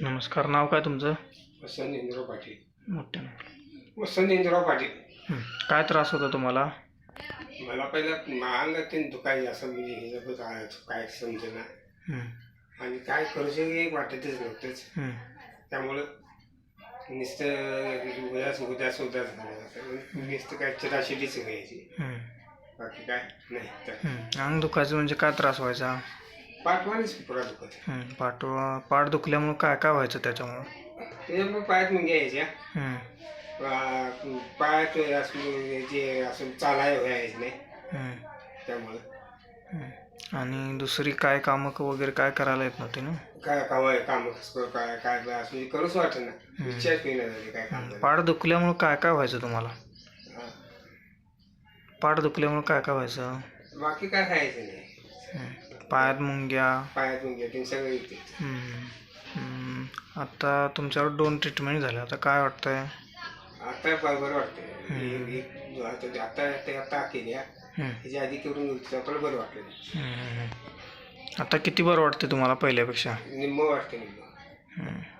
नमस्कार. नाव काय तुमचं? वसंत इंद्राव पाटील. मोठ्यानं वसंत इंद्राव पाटील. काय त्रास होता तुम्हाला? मला पहिला अंगात ते दुखायचे असं म्हणजे हे नको काय काय समजेना हं. आणि काय करूचे वाटतच नव्हतंच. हं. त्यामुळं नुसतं उदास उदास उदास झालं. नुसतं काय चिराशिडीच घ्यायची. हं. बाकी काय नाही. तर हं. अंग दुखायचं म्हणजे काय त्रास व्हायचा? पाठवानेच पुरा दुखत हं. पाठ पाठ दुखल्यामुळं काय काय व्हायचं त्याच्यामुळं त्याच्यामुळे पायात मुंग्या यायच्या हं. पा- पायात असं जे असं चालाय व्हायचं नाही हं. त्यामुळं हं. आणि दुसरी काय कामं क- वगैरे काय करायला येत नव्हती ना काय काय काम कसं करू काय काय असं करूच वाटत ना विचार केला काय काम. पाठ दुखल्यामुळं काय काय व्हायचं तुम्हाला हा. पाठ दुखल्यामुळं काय काय व्हायचं बाकी काय खायचं नाही. पायात मुंग्या. पायात मुंग्या ते सगळं येते. आता तुमच्यावर दोन ट्रीटमेंट झाल्या. आता काय वाटतंय? आता बरं वाटतं एक- एक- आता आता आता केल्या. त्याच्या आधी करून आपल्याला बरं वाटलं. आता किती बरं वाटते तुम्हाला पहिल्यापेक्षा? निम्म वाटतं निम्म. हं.